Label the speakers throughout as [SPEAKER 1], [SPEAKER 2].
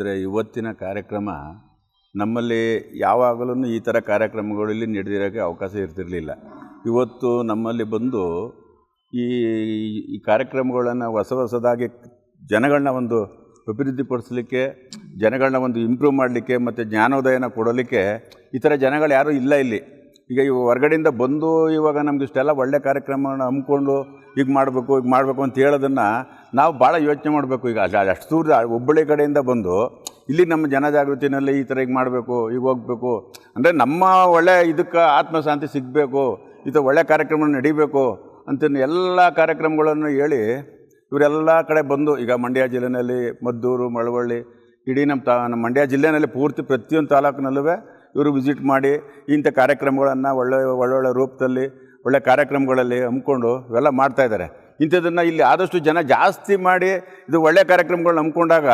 [SPEAKER 1] ಅಂದರೆ ಇವತ್ತಿನ ಕಾರ್ಯಕ್ರಮ ನಮ್ಮಲ್ಲಿ ಯಾವಾಗಲೂ ಈ ಥರ ಕಾರ್ಯಕ್ರಮಗಳಲ್ಲಿ ನಡೆದಿರೋಕ್ಕೆ ಅವಕಾಶ ಇರ್ತಿರಲಿಲ್ಲ. ಇವತ್ತು ನಮ್ಮಲ್ಲಿ ಬಂದು ಈ ಈ ಕಾರ್ಯಕ್ರಮಗಳನ್ನು ಹೊಸ ಹೊಸದಾಗಿ ಜನಗಳನ್ನ ಒಂದು ಅಭಿವೃದ್ಧಿಪಡಿಸಲಿಕ್ಕೆ ಜನಗಳನ್ನ ಒಂದು ಇಂಪ್ರೂವ್ ಮಾಡಲಿಕ್ಕೆ ಮತ್ತು ಜ್ಞಾನೋದಯನ ಕೊಡಲಿಕ್ಕೆ ಈ ಥರ ಜನಗಳು ಯಾರೂ ಇಲ್ಲ ಇಲ್ಲಿ. ಈಗ ಇವು ಹೊರಗಡೆಯಿಂದ ಬಂದು ಇವಾಗ ನಮ್ಗೆ ಇಷ್ಟೆಲ್ಲ ಒಳ್ಳೆ ಕಾರ್ಯಕ್ರಮವನ್ನು ಹಮ್ಮಿಕೊಂಡು ಈಗ ಮಾಡಬೇಕು ಈಗ ಮಾಡಬೇಕು ಅಂತ ಹೇಳೋದನ್ನು ನಾವು ಭಾಳ ಯೋಚನೆ ಮಾಡಬೇಕು ಈಗ. ಅಷ್ಟು ಅಷ್ಟು ದೂರ ಹುಬ್ಬಳ್ಳಿ ಕಡೆಯಿಂದ ಬಂದು ಇಲ್ಲಿ ನಮ್ಮ ಜನಜಾಗೃತಿನಲ್ಲಿ ಈ ಥರ ಈಗ ಮಾಡಬೇಕು ಈಗ ಹೋಗಬೇಕು. ಅಂದರೆ ನಮ್ಮ ಒಳ್ಳೆ ಇದಕ್ಕೆ ಆತ್ಮಶಾಂತಿ ಸಿಗಬೇಕು, ಈ ಥರ ಒಳ್ಳೆ ಕಾರ್ಯಕ್ರಮ ನಡಿಬೇಕು ಅಂತ ಎಲ್ಲ ಕಾರ್ಯಕ್ರಮಗಳನ್ನು ಹೇಳಿ ಇವರೆಲ್ಲ ಕಡೆ ಬಂದು ಈಗ ಮಂಡ್ಯ ಜಿಲ್ಲೆಯಲ್ಲಿ ಮದ್ದೂರು, ಮಳವಳ್ಳಿ, ಇಡೀ ನಮ್ಮ ತಾ ನಮ್ಮ ಮಂಡ್ಯ ಜಿಲ್ಲೆಯಲ್ಲಿ ಪೂರ್ತಿ ಪ್ರತಿಯೊಂದು ತಾಲೂಕಿನಲ್ಲೂ ಇವರು ವಿಸಿಟ್ ಮಾಡಿ ಇಂಥ ಕಾರ್ಯಕ್ರಮಗಳನ್ನು ಒಳ್ಳೆ ಒಳ್ಳೊಳ್ಳೆ ರೂಪದಲ್ಲಿ, ಒಳ್ಳೆ ಕಾರ್ಯಕ್ರಮಗಳಲ್ಲಿ ಹಮ್ಮಿಕೊಂಡು ಇವೆಲ್ಲ ಮಾಡ್ತಾಯಿದ್ದಾರೆ ಇಂಥದ್ದನ್ನು ಇಲ್ಲಿ ಆದಷ್ಟು ಜನ ಜಾಸ್ತಿ ಮಾಡಿ ಇದು ಒಳ್ಳೆಯ ಕಾರ್ಯಕ್ರಮಗಳು ನಂಬ್ಕೊಂಡಾಗ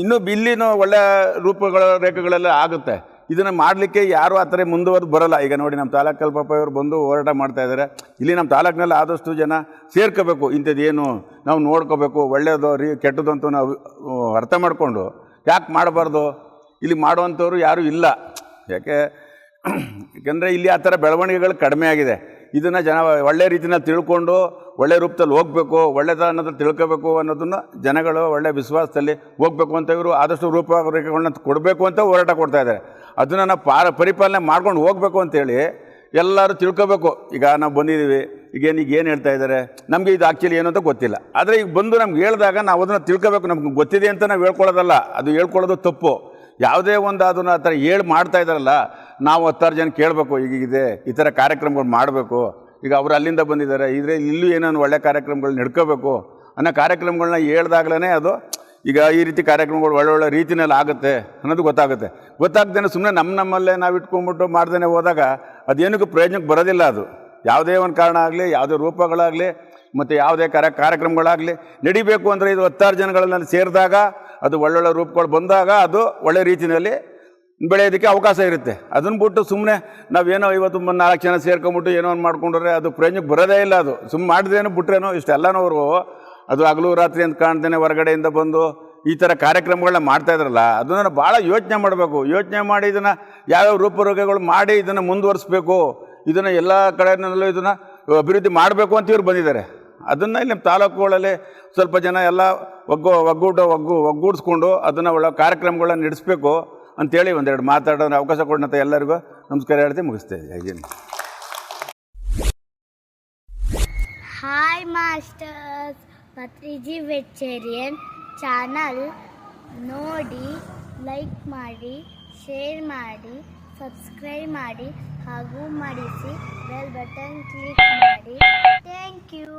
[SPEAKER 1] ಇನ್ನೂ ಬಿಲ್ಲಿನೂ ಒಳ್ಳೆಯ ರೂಪಗಳ ರೇಖೆಗಳೆಲ್ಲ ಆಗುತ್ತೆ. ಇದನ್ನು ಮಾಡಲಿಕ್ಕೆ ಯಾರೂ ಆ ಥರ ಮುಂದುವರೆದು ಬರೋಲ್ಲ. ಈಗ ನೋಡಿ ನಮ್ಮ ತಾಲೂಕಲ್ಲಿ ಪಾಪ ಇವರು ಬಂದು ಹೋರಾಟ ಮಾಡ್ತಾ ಇದ್ದಾರೆ ಇಲ್ಲಿ ನಮ್ಮ ತಾಲೂಕಿನಲ್ಲಿ ಆದಷ್ಟು ಜನ ಸೇರ್ಕೋಬೇಕು. ಇಂಥದ್ದೇನು ನಾವು ನೋಡ್ಕೋಬೇಕು. ಒಳ್ಳೆಯದು ರೀ ಕೆಟ್ಟದ್ದು ಅಂತ ನಾವು ಅರ್ಥ ಮಾಡಿಕೊಂಡು ಯಾಕೆ ಮಾಡಬಾರ್ದು? ಇಲ್ಲಿ ಮಾಡುವಂಥವ್ರು ಯಾರೂ ಇಲ್ಲ. ಯಾಕೆ? ಯಾಕೆಂದರೆ ಇಲ್ಲಿ ಆ ಥರ ಬೆಳವಣಿಗೆಗಳು ಕಡಿಮೆ ಆಗಿದೆ. ಇದನ್ನು ಜನ ಒಳ್ಳೆ ರೀತಿಯಲ್ಲಿ ತಿಳ್ಕೊಂಡು ಒಳ್ಳೆ ರೂಪದಲ್ಲಿ ಹೋಗಬೇಕು ಒಳ್ಳೆದ ತಿಳ್ಕೋಬೇಕು ಅನ್ನೋದನ್ನು ಜನಗಳು ಒಳ್ಳೆ ವಿಶ್ವಾಸದಲ್ಲಿ ಹೋಗಬೇಕು ಅಂತ ಇವರು ಆದಷ್ಟು ರೂಪರೇಖೆಗಳನ್ನ ಕೊಡಬೇಕು ಅಂತ ಹೋರಾಟ ಕೊಡ್ತಾ ಇದ್ದಾರೆ. ಅದನ್ನು ನಾವು ಪಾರ ಪರಿಪಾಲನೆ ಮಾಡ್ಕೊಂಡು ಹೋಗಬೇಕು ಅಂತೇಳಿ ಎಲ್ಲರೂ ತಿಳ್ಕೋಬೇಕು. ಈಗ ನಾವು ಬಂದಿದ್ದೀವಿ ಈಗೇನು ಈಗ ಏನು ಹೇಳ್ತಾ ಇದ್ದಾರೆ? ನಮಗೆ ಇದು ಆ್ಯಕ್ಚುಲಿ ಏನು ಅಂತ ಗೊತ್ತಿಲ್ಲ. ಆದರೆ ಈಗ ಬಂದು ನಮ್ಗೆ ಹೇಳಿದಾಗ ನಾವು ಅದನ್ನು ತಿಳ್ಕೋಬೇಕು. ನಮ್ಗೆ ಗೊತ್ತಿದೆ ಅಂತ ನಾವು ಹೇಳ್ಕೊಳ್ಳೋದಲ್ಲ. ಅದು ಹೇಳ್ಕೊಳ್ಳೋದು ತಪ್ಪು. ಯಾವುದೇ ಒಂದು ಅದನ್ನು ಆ ಥರ ಹೇಳಿ ಮಾಡ್ತಾ ಇದ್ದಾರಲ್ಲ ನಾವು ಹತ್ತಾರು ಜನ ಕೇಳಬೇಕು ಈಗಿದೆ ಈ ಥರ ಕಾರ್ಯಕ್ರಮಗಳು ಮಾಡಬೇಕು. ಈಗ ಅವರು ಅಲ್ಲಿಂದ ಬಂದಿದ್ದಾರೆ, ಇದ್ರೆ ಇಲ್ಲೂ ಏನೇನು ಒಳ್ಳೆ ಕಾರ್ಯಕ್ರಮಗಳು ನಡ್ಕೋಬೇಕು. ಅನ್ನೋ ಕಾರ್ಯಕ್ರಮಗಳನ್ನ ಹೇಳ್ದಾಗ್ಲೇ ಅದು, ಈಗ ಈ ರೀತಿ ಕಾರ್ಯಕ್ರಮಗಳು ಒಳ್ಳೊಳ್ಳೆ ರೀತಿನಲ್ಲಿ ಆಗುತ್ತೆ ಅನ್ನೋದು ಗೊತ್ತಾಗುತ್ತೆ. ಗೊತ್ತಾಗ್ದೇನೆ ಸುಮ್ಮನೆ ನಮ್ಮ ನಮ್ಮಲ್ಲೇ ನಾವು ಇಟ್ಕೊಂಬಿಟ್ಟು ಮಾಡ್ದೇ ಹೋದಾಗ ಅದೇನಕ್ಕೂ ಪ್ರಯೋಜನಕ್ಕೆ ಬರೋದಿಲ್ಲ ಅದು. ಯಾವುದೇ ಒಂದು ಕಾರಣ ಆಗಲಿ, ಯಾವುದೇ ರೂಪಗಳಾಗಲಿ, ಮತ್ತು ಯಾವುದೇ ಕಾರ್ಯ ಕಾರ್ಯಕ್ರಮಗಳಾಗಲಿ, ನಡಿಬೇಕು ಅಂದರೆ ಇದು ಹತ್ತಾರು ಜನಗಳಲ್ಲಿ ಸೇರಿದಾಗ, ಅದು ಒಳ್ಳೊಳ್ಳೆ ರೂಪಗಳು ಬಂದಾಗ ಅದು ಒಳ್ಳೆ ರೀತಿಯಲ್ಲಿ ಬೆಳೆಯೋದಕ್ಕೆ ಅವಕಾಶ ಇರುತ್ತೆ. ಅದನ್ನು ಬಿಟ್ಟು ಸುಮ್ಮನೆ ನಾವೇನೋ ಇವತ್ತು ನಾಲ್ಕು ಜನ ಸೇರ್ಕೊಂಬಿಟ್ಟು ಏನೋ ಒಂದು ಮಾಡ್ಕೊಂಡ್ರೆ ಅದು ಪ್ರಯೋಜನಕ್ಕೆ ಬರೋದೇ ಇಲ್ಲ ಅದು. ಸುಮ್ಮನೆ ಮಾಡಿದ್ರೇನೋ ಬಿಟ್ರೇನೋ ಇಷ್ಟೆಲ್ಲನೋ ಅವರು ಅದು ಹಗಲು ರಾತ್ರಿ ಅಂತ ಕಾಣ್ತೇನೆ ಹೊರಗಡೆಯಿಂದ ಬಂದು ಈ ಥರ ಕಾರ್ಯಕ್ರಮಗಳನ್ನ ಮಾಡ್ತಾ ಇದ್ರಲ್ಲ, ಅದನ್ನು ಭಾಳ ಯೋಚನೆ ಮಾಡಬೇಕು. ಯೋಚನೆ ಮಾಡಿ ಇದನ್ನು ಯಾವ್ಯಾವ ರೂಪರೇಖೆಗಳು ಮಾಡಿ ಇದನ್ನು ಮುಂದುವರಿಸ್ಬೇಕು. ಇದನ್ನು ಎಲ್ಲ ಕಡೆನಲ್ಲೂ ಇದನ್ನು ಅಭಿವೃದ್ಧಿ ಮಾಡಬೇಕು ಅಂತ ಇವ್ರು ಬಂದಿದ್ದಾರೆ. ಅದನ್ನು ಇಲ್ಲಿ ನಮ್ಮ ತಾಲೂಕುಗಳಲ್ಲಿ ಸ್ವಲ್ಪ ಜನ ಎಲ್ಲ ಒಗ್ಗು ಒಗ್ಗೂಟ ಒಗ್ಗು ಒಗ್ಗೂಡಿಸ್ಕೊಂಡು ಅದನ್ನು ಒಳ್ಳೆ ಕಾರ್ಯಕ್ರಮಗಳನ್ನ ನಡೆಸಬೇಕು. ಅಂತೇಳಿ ಒಂದೆರಡು ಮಾತಾಡೋಣ ಅವಕಾಶ ಕೊಡೋಣ ಎಲ್ಲರಿಗೂ ನಮಸ್ಕಾರ ಹೇಳ್ತೀನಿ ಮುಗಿಸ್ತೇವೆ. ಹೇಗೇನು
[SPEAKER 2] hi masters Patriji vegetarian channel ನೋಡಿ ಲೈಕ್ ಮಾಡಿ ಶೇರ್ ಮಾಡಿ ಸಬ್ಸ್ಕ್ರೈಬ್ ಮಾಡಿ ಹಾಗೂ ಮಾಡಿಸಿ ಬೆಲ್ ಬಟನ್ ಕ್ಲಿಕ್ ಮಾಡಿ ಥ್ಯಾಂಕ್ ಯು